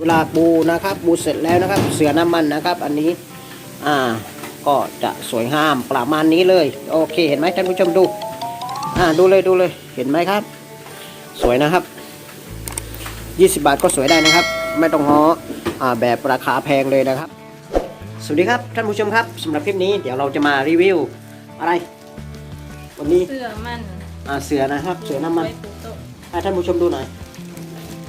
เวลาปูนะครับปูเสร็จแล้วนะครับ เสือน้ำมันนะครับ อันนี้อ่าก็จะสวยงามประมาณนี้เลย โอเคเห็นไหมท่านผู้ชมดูอ่าดูเลยดูเลยเห็นไหมครับ สวยนะครับ 20 บาทก็สวยได้นะครับ ไม่ต้องฮ้ออ่าแบบราคาแพงเลยนะครับ สวัสดีครับท่านผู้ชมครับสำหรับคลิปนี้เดี๋ยวเราจะมารีวิวอะไร วันนี้เสื้อมันอ่าเสือนะครับ เสือน้ำมันไว้ปูโต๊ะให้ท่านผู้ชมดูหน่อย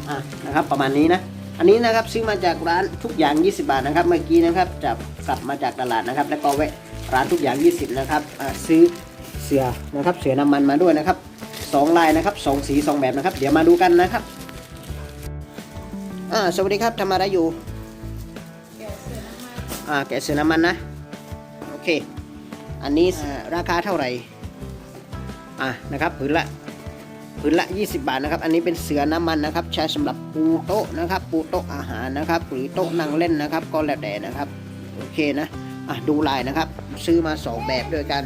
อะนะครับประมาณนี้นะ อันนี้นะครับซื้อมาจากร้านทุกอย่าง 20 บาทนะครับ เมื่อกี้นะครับจับกลับมาจากตลาดนะครับ แล้วก็แวะร้านทุกอย่าง 20 นะครับอ่าซื้อเสือนะครับเสือน้ำมันมาด้วยนะครับสองลายนะครับสองสีสองแบบนะครับ เดี๋ยวมาดูกันนะครับอ่าสวัสดีครับทำอะไรอยู่แกะเสื้อน้ำมันอ่าแกะเสือน้ำมันนะโอเค อันนี้อ่าราคาเท่าไหร่อะนะครับผืนละ ผืนละ 20 บาทนะครับ อันนี้เป็นเสือน้ำมันนะครับ ใช้สำหรับปูโต๊ะนะครับ ปูโต๊ะอาหารนะครับ หรือโต๊ะนั่งเล่นนะครับ ก็แล้วแต่นะครับ โอเคนะ อะดูลายนะครับ ซื้อมา 2 แบบด้วยกัน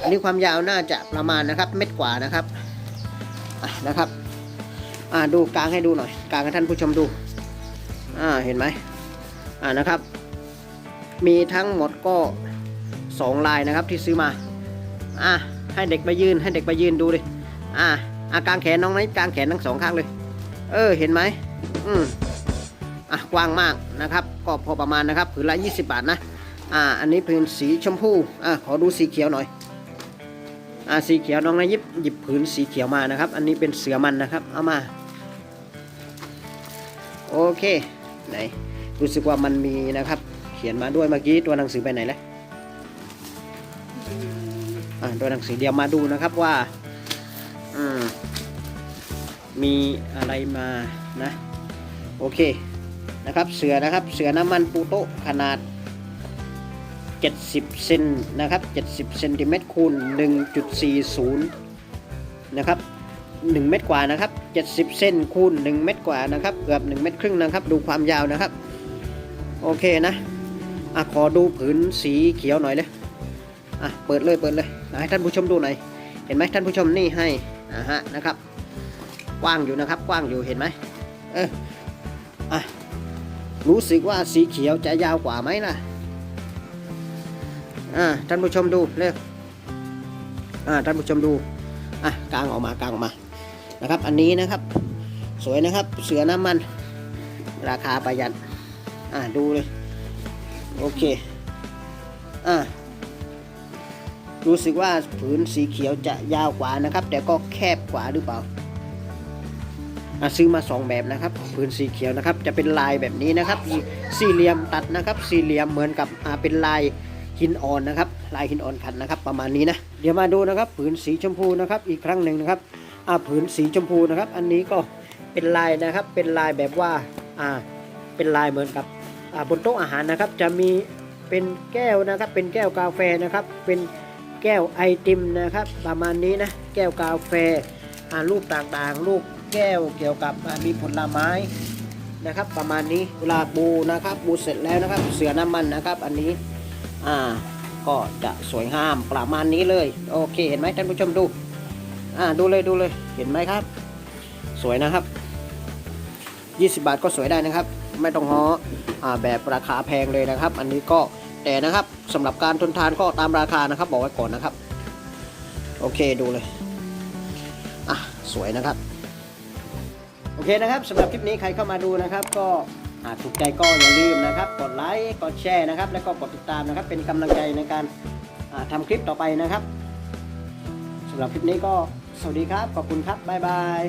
อันนี้ความยาวน่าจะประมาณนะครับเม็ดกว่านะครับ อะนะครับ อ่าดูกลางให้ดูหน่อย กลางให้ท่านผู้ชมดู อ่า เห็นไหมอ่านะครับ มีทั้งหมดก็สองลายนะครับที่ซื้อมา อะให้เด็กไปยืน ให้เด็กไปยืนดูดิ อะ อากางแขนน้องไหนกางแขนทั้งสองข้างเลย เออเห็นไหมอืมอะกว้างมากนะครับ ก็พอประมาณนะครับผืนละ 20 บาทนะอ่าอันนี้ผืนสีชมพูอะขอดูสีเขียวหน่อยอ่าสีเขียวน้องนายยิบหยิบผืนสีเขียวมานะครับ อันนี้เป็นเสือมันนะครับเอามาโอเคไหนรู้สึกว่ามันมีนะครับ เขียนมาด้วยเมื่อกี้ตัวหนังสือไปไหนแล้วอ่าตัวหนังสือเดียวมาดูนะครับว่า มีอะไรมานะ โอเคนะครับเสือนะครับเสือน้ำมันปูโตขนาด 70 เซนนะครับ 70 เซนติเมตรคูณ 1.40 นะครับ1เมตรกว่านะครับ 70เซนคูณ 1 เมตรกว่านะครับ เกือบ 1 เมตรครึ่งนะครับ ดูความยาวนะครับ โอเคนะอะขอดูผืนสีเขียวหน่อยเลยอะเปิดเลยเปิดเลยให้ท่านผู้ชมดูหน่อย เห็นไหมท่านผู้ชมนี่ให้ อ่าฮะนะครับ กว้างอยู่นะครับกว้างอยู่เห็นไหมเอออะรู้สึกว่าสีเขียวจะยาวกว่าไหมล่ะอ่าท่านผู้ชมดูเร็วอ่าท่านผู้ชมดูอะกลางออกมากลางออกมานะครับ อันนี้นะครับ สวยนะครับเสือน้ำมัน ราคาประหยัดอ่าดูเลยโอเคอ่า รู้สึกว่าผืนสีเขียวจะยาวกว่านะครับ แต่ก็แคบกว่าหรือเปล่าอะซื้อมาสองแบบนะครับผืนสีเขียวนะครับ จะเป็นลายแบบนี้นะครับ สี่เหลี่ยมตัดนะครับ สี่เหลี่ยมเหมือนกับเป็นลายหินอ่อนนะครับ ลายหินอ่อนขัดนะครับ ประมาณนี้นะเดี๋ยวมาดูนะครับผืนสีชมพูนะครับ อีกครั้งหนึ่งนะครับผืนสีชมพูนะครับ อันนี้ก็เป็นลายนะครับ เป็นลายแบบว่าเป็นลายเหมือนกับบนโต๊ะอาหารนะครับ จะมีเป็นแก้วนะครับ เป็นแก้วกาแฟนะครับ เป็น แก้วไอติมนะครับ ประมาณนี้นะ แก้วกาแฟอ่ารูปต่างๆ รูปแก้วเกี่ยวกับมีผลไม้นะครับ ประมาณนี้เวลาปูนะครับปูเสร็จแล้วนะครับ เสือน้ำมันนะครับ อันนี้อ่าก็จะสวยงามประมาณนี้เลย โอเคเห็นไหมท่านผู้ชมดูอ่าดูเลยดูเลยเห็นไหมครับ สวยนะครับ 20 บาทก็สวยได้นะครับ ไม่ต้องฮ้ออ่าแบบราคาแพงเลยนะครับ อันนี้ก็ แต่นะครับสำหรับการทนทานก็ตามราคานะครับ บอกไว้ก่อนนะครับ โอเคดูเลยอะสวยนะครับ โอเคนะครับสำหรับคลิปนี้ใครเข้ามาดูนะครับ ก็หากถูกใจก็อย่าลืมนะครับ กดไลค์กดแชร์นะครับ แล้วก็กดติดตามนะครับ เป็นกำลังใจในการอ่าทำคลิปต่อไปนะครับสำหรับคลิปนี้ก็สวัสดีครับขอบคุณครับบ๊ายบาย